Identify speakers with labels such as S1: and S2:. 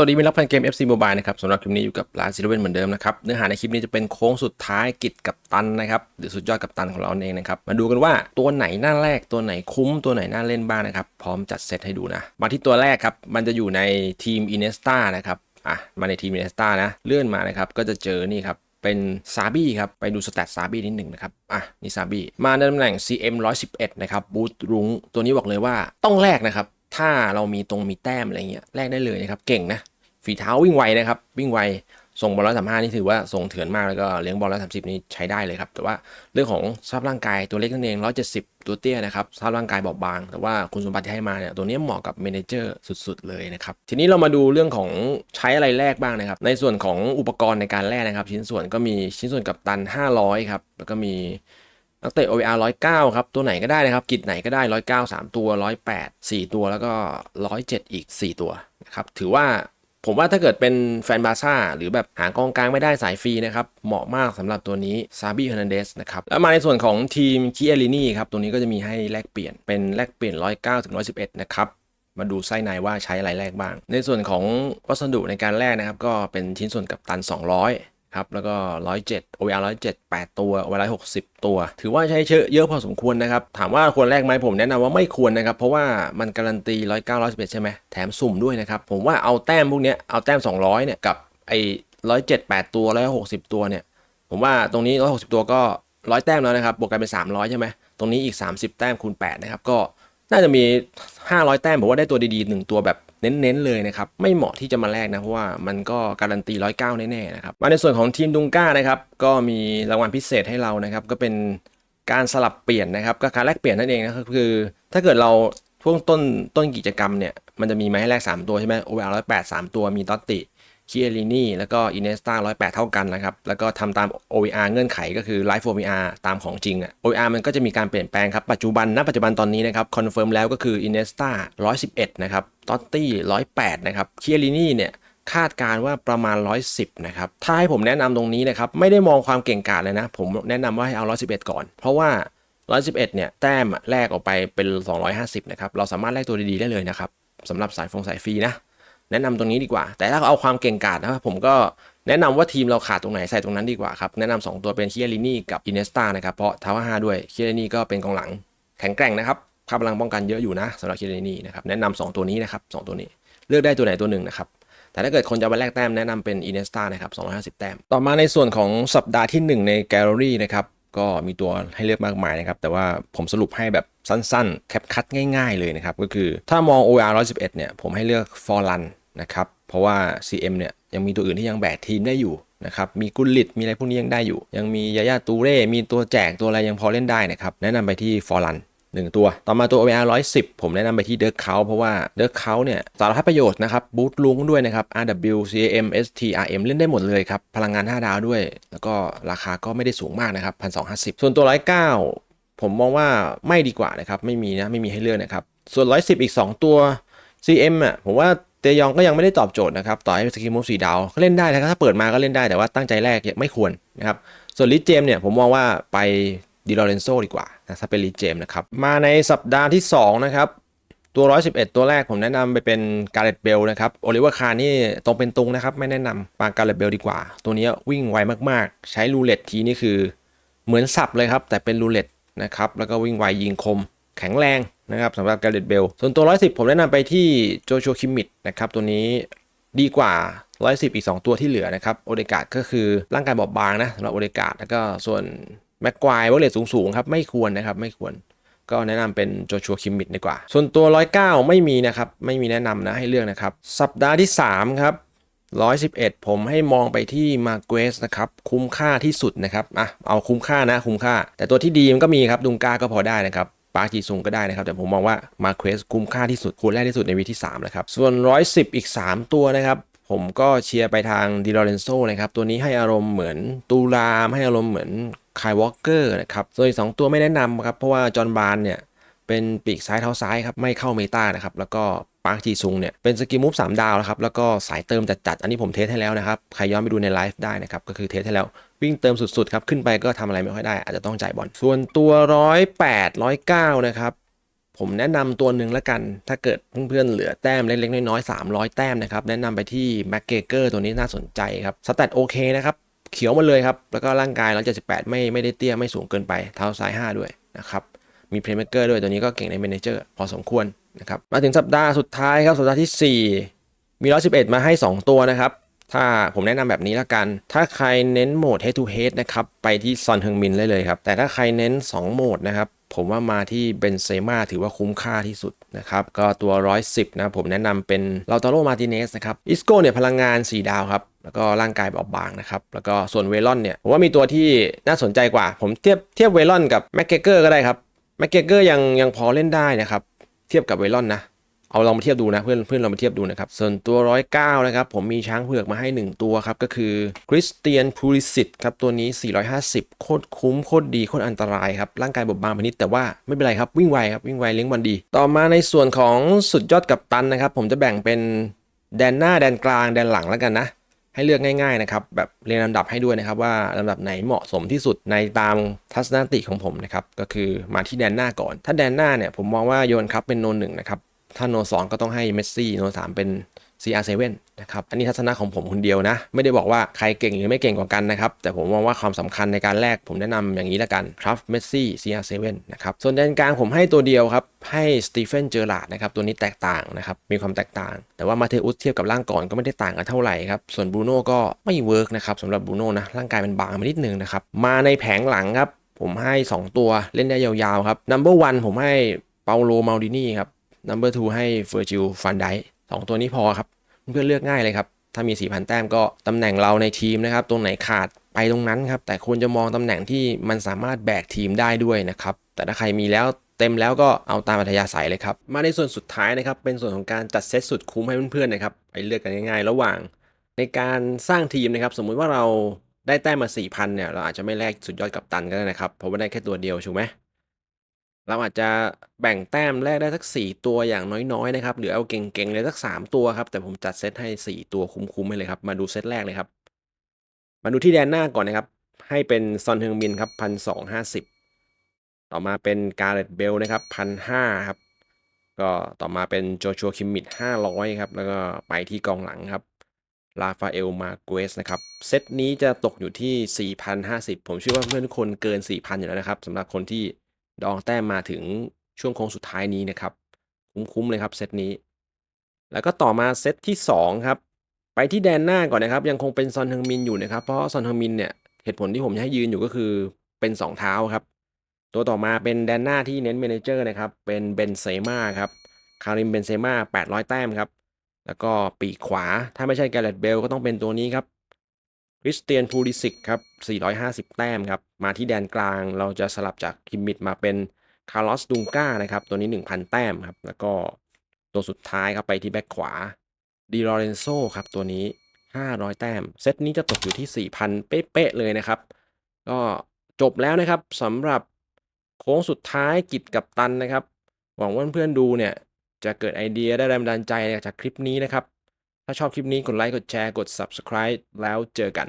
S1: สวัสดีมิตรรับแฟนเกม FC Mobile นะครับสำหรับคลิปนี้อยู่กับร้านซิลเวนเหมือนเดิมนะครับเนื้อหาในคลิปนี้จะเป็นโค้งสุดท้ายกิจกับตันนะครับหรือสุดยอดกับตันของเราเองนะครับมาดูกันว่าตัวไหนหน้าแรกตัวไหนคุ้มตัวไหนน่าเล่นบ้างนะครับพร้อมจัดเซตให้ดูนะ มาที่ตัวแรกครับมันจะอยู่ในทีมอินเนสตานะครับอะมาในทีมอินเนสตานะเลื่อนมานะครับก็จะเจอนี่ครับเป็นซาบี้ครับ ไปดูสแตทซาบี้นิดหนึ่งนะครับ อะ นี่ซาบี้มาในตำแหน่ง CM 111 นะครับ บูทรุ้งตัวนี้บอกเลยว่าต้องแลกนะครับ ถ้าเรามีตรงมีแต้มอะไรเงี้ยแลกได้เลยนะครับ เก่งนะ ฝีเท้าวิ่งไวนะครับ วิ่งไวส่งบอลร้อยสามห้านี่ถือว่าส่งเถื่อนมากแล้วก็เลี้ยงบอลร้อยสามสิบนี่ใช้ได้เลยครับ แต่ว่าเรื่องของสภาพร่างกายตัวเล็กนั่นเองร้อยเจ็ดสิบตัวเตี้ยนะครับสภาพร่างกายบอบบาง แต่ว่าคุณสมบัติที่ให้มาเนี่ยตัวนี้เหมาะกับเมนเจอร์สุดๆเลยนะครับ ทีนี้เรามาดูเรื่องของใช้อะไรแลกบ้างนะครับ ในส่วนของอุปกรณ์ในการแลกนะครับ ชิ้นส่วนก็มีชิ้นส่วนกับตัน 500ครับแล้วก็มีนักเตะ OVR 109 ครับ ตัวไหนก็ได้นะครับ กิจไหนก็ได้ 109 3 ตัว 108 4 ตัวแล้วก็ 107 อีก 4 ตัวนะครับถือว่า ผมว่าถ้าเกิดเป็นแฟนบาซ่าหรือแบบหากองกลางไม่ได้สายฟรีนะครับ เหมาะมากสำหรับตัวนี้ซาบิเฮอร์นันเดสนะครับ แล้วมาในส่วนของทีมคิเอลินี่ครับ ตัวนี้ก็จะมีให้แลกเปลี่ยนเป็นแลกเปลี่ยน 109ถึง111 นะครับ มาดูไส้ในว่าใช้อะไรแลกบ้าง ในส่วนของวัสดุในการแลกนะครับ ก็เป็นชิ้นส่วนกับตัน 200 ครับแล้วก็ 107 OVR 107 8 ตัว OVR 60 ตัว ถือว่าใช้เยอะเยอะพอสมควรนะครับ ถามว่าควรแลกไหมผมแนะนำว่าไม่ควรนะครับ เพราะว่ามันการันตี 109 111 ใช่ไหมแถมสุ่มด้วยนะครับ ผมว่าเอาแต้มพวกนี้เอาแต้ม 200 เนี่ย กับไอ้107 8 ตัว 160 ตัวเนี่ย ผมว่าตรงนี้ 160 ตัวก็ 100 แต้มแล้วนะครับ บวกกันเป็น 300 ใช่ไหมตรงนี้อีก 30 แต้มคูณ 8 นะครับ ก็ น่าจะมี 500 แต้มผมว่าได้ตัวดีๆ1ตัวแบบเน้นๆเลยนะครับ ไม่เหมาะที่จะมาแลกนะเพราะว่ามันก็การันตี 109 แน่ๆนะครับมาในส่วนของทีมดุงก้านะครับก็มีรางวัลพิเศษให้เรานะครับก็เป็นการสลับเปลี่ยนนะครับก็การแลกเปลี่ยนนั่นเองนะครับคือ ถ้าเกิดเราช่วงต้นต้นกิจกรรมเนี่ยมันจะมีมาให้แลก3 ตัวใช่ไหมโอเวอร์ร้อยแปดสามตัวมีตอตติ คิเอลินี่แล้วก็อินเนสตา108 เท่ากันนะครับ แล้วก็ทำตาม OVR เงื่อนไขก็คือ Live OVR ตามของจริงอะ OVR มันก็จะมีการเปลี่ยนแปลงครับ ปัจจุบันณปัจจุบันตอนนี้นะครับ คอนเฟิร์มแล้วก็คืออินเนสตา111 นะครับตอตตี้108 นะครับคิเอลินี่เนี่ยคาดการว่าประมาณ 110 นะครับ ถ้าให้ผมแนะนำตรงนี้นะครับ ไม่ได้มองความเก่งกาจเลยนะ ผมแนะนำว่าให้เอา 111 ก่อน เพราะว่า 111 เนี่ยแต้มแลกออกไปเป็น 250 นะครับ เราสามารถแลกตัวดีๆได้เลยนะครับสำหรับสายฟงสายฟรีนะ แนะนำตรงนี้ดีกว่า แต่ถ้าเอาความเก่งกาจนะครับผมก็แนะนำว่าทีมเราขาดตรงไหนใส่ตรงนั้นดีกว่าครับ แนะนำสองตัวเป็นเคียรินี่กับอินเนสตานะครับ เพราะทาวห้าด้วยเคียรินี่ก็เป็นกองหลังแข็งแกร่งนะครับค่าพลังป้องกันเยอะอยู่นะสำหรับเคียรินี่นะครับแนะนำสองตัวนี้นะครับสองตัวนี้ เลือกได้ตัวไหนตัวหนึ่งนะครับแต่ถ้าเกิดคนจะเอาแลกแต้มแนะนำเป็นอินเนสตานะครับ250 แต้ม ต่อมาในส่วนของสัปดาห์ที่ 1 ในแกลเลอรี่นะครับก็มีตัวให้เลือกมากมายนะครับแต่ว่าผมสรุปให้แบบสั้นๆ แคปคัดง่าย ๆเลยนะครับก็คือถ้ามอง OR 111เนี่ยผมให้เลือก For Run น นะครับ เพราะว่า CM เนี่ยยังมีตัวอื่นที่ยังแบกทีมได้อยู่นะครับ มีกุลิต มีอะไรพวกนี้ยังได้อยู่ ยังมียาย่าตูเร่ มีตัวแจกตัวอะไรยังพอเล่นได้นะครับ แนะนำไปที่ For Run หนึ่งตัว ต่อมาตัว OVR 110 ผมแนะนำไปที่เดิร์เขาเพราะว่าเดิร์เขาเนี่ยสารพัดประโยชน์นะครับ บูตลุงด้วยนะครับ RW CAM ST RM เล่นได้หมดเลยครับ พลังงาน 5 ดาวด้วย แล้วก็ราคาก็ไม่ได้สูงมากนะครับ1250 ส่วนตัว 109 ผมมองว่าไม่ดีกว่านะครับ ไม่มีนะ ไม่มีให้เลือกนะครับ ส่วน 110 อีก 2 ตัว CM อะผมว่า เตยองก็ยังไม่ได้ตอบโจทย์นะครับ ต่อให้สกิลมูฟสีดาวก็เล่นได้นะครับถ้าเปิดมาก็เล่นได้แต่ว่าตั้งใจแรกไม่ควรนะครับ ส่วนลิเจมเนี่ยผมมองว่าไปดิลอเรนโซดีกว่านะถ้าเป็นลิเจมนะครับ มาในสัปดาห์ที่ 2 นะครับ ตัว 111 ตัวแรกผมแนะนำไปเป็นการ์เล็ตเบลนะครับโอลิเวอร์คาร์นี่ตรงเป็นตรงนะครับ ไม่แนะนำปางการ์เล็ตเบลดีกว่า ตัวนี้วิ่งไวมากๆ ใช้รูเล็ตทีนี่คือเหมือนสับเลยครับแต่เป็นรูเล็ตนะครับแล้วก็วิ่งไวยิงคม แข็งแรง นะครับสำหรับการเล็ตเบลส่วนตัว 110 ผมแนะนำไปที่โจชัวคิมมิดนะครับตัวนี้ดีกว่า 110 อีก 2 ตัวที่เหลือนะครับโอเดกาดก็คือร่างกายบอบบางนะสำหรับโอเดกาดแล้วก็ส่วนแม็กควายว่าเลทสูงๆครับไม่ควรนะครับไม่ควรก็แนะนำเป็นโจชัวคิมมิดดีกว่า ส่วนตัว 109 ไม่มีนะครับ ไม่มีแนะนำนะให้เลือกนะครับ สัปดาห์ที่ 3 ครับ 111 ผมให้มองไปที่มาเกสนะครับ คุ้มค่าที่สุดนะครับอะเอาคุ้มค่านะคุ้มค่า แต่ตัวที่ดีมันก็มีครับดุงก้าก็พอได้นะครับ ปาร์จีซุงก็ได้นะครับ แต่ผมมองว่ามาเควสคุ้มค่าที่สุดควรแรกที่สุดในวีที่3นะครับ ส่วน 110 อีก 3 ตัวนะครับ ผมก็เชียร์ไปทางดิลอเรนโซนะครับ ตัวนี้ให้อารมณ์เหมือนตูรามให้อารมณ์เหมือนคายวอลเกอร์นะครับ ส่วนอีก 2 ตัวไม่แนะนำครับ เพราะว่าจอห์นบานเนี่ยเป็นปีกซ้ายเท้าซ้ายครับ ไม่เข้าเมตานะครับ แล้วก็ ปาร์คจีซุงเนี่ยเป็นสกิลมูฟ3ดาวนะครับแล้วก็สายเติมจัดๆอันนี้ผมเทสให้แล้วนะครับใครย้อนไปดูในไลฟ์ได้นะครับก็คือเทสให้แล้ววิ่งเติมสุดๆครับขึ้นไปก็ทำอะไรไม่ค่อยได้ อาจจะต้องจ่ายบอลส่วนตัว108 109นะครับผมแนะนำตัวหนึ่งละกัน ถ้าเกิดเพื่อนๆเหลือแต้มเล็กๆน้อยๆ300 แต้มนะครับแนะนำไปที่แม็กเกเกอร์ตัวนี้น่าสนใจครับสแตทโอเคนะครับเขียวมาเลยครับแล้วก็ร่างกาย178ไม่ไม่ได้เตี้ยไม่สูงเกินไปเท้าซ้าย 5 ด้วยนะครับมีเพลย์เม k เกอร์ด้วยตัวนี้ก็เก่งในเมนเจอร์พอสมควร นะครับมาถึงสัปดาห์สุดท้ายครับสัปดาห์ที่ 4 มี111มาให้ 2 ตัวนะครับ ถ้าผมแนะนำแบบนี้ละกัน ถ้าใครเน้นโหมด head to head นะครับ ไปที่ซอนเฮงมินได้เลยครับ แต่ถ้าใครเน้น 2 โหมดนะครับ ผมว่ามาที่เบนเซม่าถือว่าคุ้มค่าที่สุดนะครับ ก็ตัว 110 นะผมแนะนำเป็นลาตาโรมาติเนสนะครับอิสโกเนี่ยพลังงาน 4 ดาวครับแล้วก็ร่างกายเบาบางนะครับ แล้วก็ส่วนเวลอนเนี่ยผมว่ามีตัวที่น่าสนใจกว่า ผมเทียบเทียบเวลอนกับแม็กเกเกอร์ก็ได้ครับแม็กเกเกอร์ยังยังพอเล่นได้นะครับ เทียบกับเวลอนนะเอาลองมาเทียบดูนะเพื่อนเพื่อนเรามาเทียบดูนะครับ ส่วนตัว 109 นะครับ ผมมีช้างเผือกมาให้ 1 ตัวครับ ก็คือคริสเตียนพูลิสิตครับ ตัวนี้ 450 โคตรคุ้ม โคตรดี โคตรอันตรายครับ ร่างกายบอบบางไปนิด แต่ว่าไม่เป็นไรครับ วิ่งไวครับ วิ่งไวเลี้ยงบอลดี ต่อมาในส่วนของสุดยอดกับตันนะครับ ผมจะแบ่งเป็นแดนหน้าแดนกลางแดนหลังแล้วกันนะ ให้เลือกง่ายๆนะครับแบบเรียงลำดับให้ด้วยนะครับ ว่าลำดับไหนเหมาะสมที่สุดในตามทัศนคติของผมนะครับก็คือมาที่แดนหน้าก่อน ถ้าแดนหน้าเนี่ยผมมองว่าโยนครับเป็นโนนหนึ่งนะครับถ้าโนสองก็ต้องให้เมสซี่โนสามเป็น CR7 นะครับ อันนี้ทัศนะของผมคนเดียวนะ ไม่ได้บอกว่าใครเก่งหรือไม่เก่งกว่ากันนะครับ แต่ผมมองว่าความสำคัญในการแลกผมแนะนำอย่างนี้ละกันครับเมสซี่ CR7 นะครับ ส่วนแดนกลางผมให้ตัวเดียวครับ ให้สตีเฟนเจอร์ลาดนะครับ ตัวนี้แตกต่างนะครับ มีความแตกต่าง แต่ว่ามาเทอุสเทียบกับร่างก่อนก็ไม่ได้ต่างกันเท่าไหร่ครับ ส่วนบรูโน่ก็ไม่เวิร์กนะครับสำหรับบรูโน่นะ ร่างกายมันบางมานิดนึงนะครับ มาในแผงหลังครับ ผมให้ 2 ตัวเล่นได้ยาวๆครับ number one ผมให้เปาโลมาดินีครับ number two ให้เฟอร์จิลฟันได สองตัวนี้พอครับ เพื่อนเลือกง่ายเลยครับ ถ้ามี 4,000 แต้มก็ตำแหน่งเราในทีมนะครับ ตรงไหนขาดไปตรงนั้นครับ แต่ควรจะมองตำแหน่งที่มันสามารถแบกทีมได้ด้วยนะครับ แต่ถ้าใครมีแล้วเต็มแล้วก็เอาตามอัธยาศัยเลยครับ มาในส่วนสุดท้ายนะครับ เป็นส่วนของการจัดเซตสุดคุ้มให้เพื่อนๆนะครับ ไปเลือกกันง่ายๆ ระหว่าง ในการสร้างทีมนะครับ สมมุติว่าเราได้แต้มมา4,000เนี่ย เราอาจจะไม่แลกสุดยอดกับตันก็ได้นะครับ เพราะว่าได้แค่ตัวเดียวถูกไหม เราอาจจะแบ่งแต้มแรกได้สัก 4 ตัวอย่างน้อยๆนะครับหรือเอาเก่งๆเลยสัก 3 ตัวครับแต่ผมจัดเซตให้ 4 ตัวคุ้มๆไปเลยครับมาดูเซตแรกเลยครับ มาดูที่แดนหน้าก่อนนะครับ ให้เป็นซอนเฮงมินครับพันสองห้าสิบต่อมาเป็นกาเรตเบลนะครับพันห้าครับก็ต่อมาเป็นโจชัวคิมมิดห้าร้อยครับ แล้วก็ไปที่กองหลังครับลาฟาเอลมาเกสนะครับ เซตนี้จะตกอยู่ที่ 4,050 ผมเชื่อว่าเพื่อนทุกคนเกิน 4,000 อยู่แล้วนะครับสำหรับคนที่ ดองแต้มมาถึงช่วงโค้งสุดท้ายนี้นะครับ คุ้มๆเลยครับเซตนี้ แล้วก็ต่อมาเซตที่2ครับไปที่แดนหน้าก่อนนะครับ ยังคงเป็นซอนเฮงมินอยู่นะครับ เพราะซอนเฮงมินเนี่ยเหตุผลที่ผมจะให้ยืนอยู่ก็คือเป็น 2 เท้าครับ ตัวต่อมาเป็นแดนหน้าที่เน้นเมเนเจอร์นะครับเป็นเบนเซม่าครับคาริมเบนเซม่า800 แต้มครับแล้วก็ปีกขวาถ้าไม่ใช่แกเรตเบลก็ต้องเป็นตัวนี้ครับ คริสเตียนพูลิสิกครับ 450 แต้มครับ มาที่แดนกลางเราจะสลับจากคิมมิดมาเป็นคาร์ลอสดุงก้านะครับ ตัวนี้ 1,000 แต้มครับ แล้วก็ตัวสุดท้ายครับไปที่แบ็คขวาดีลอเรนโซครับ ตัวนี้ 500 แต้ม เซตนี้จะตกอยู่ที่ 4,000 เป๊ะๆเลยนะครับ ก็จบแล้วนะครับสำหรับโค้งสุดท้ายกิจกับตันนะครับ หวังว่าเพื่อนๆดูเนี่ยจะเกิดไอเดียได้แรงบันดาลใจจากคลิปนี้นะครับ ถ้าชอบคลิปนี้กดไลค์กดแชร์กด Subscribe แล้วเจอกัน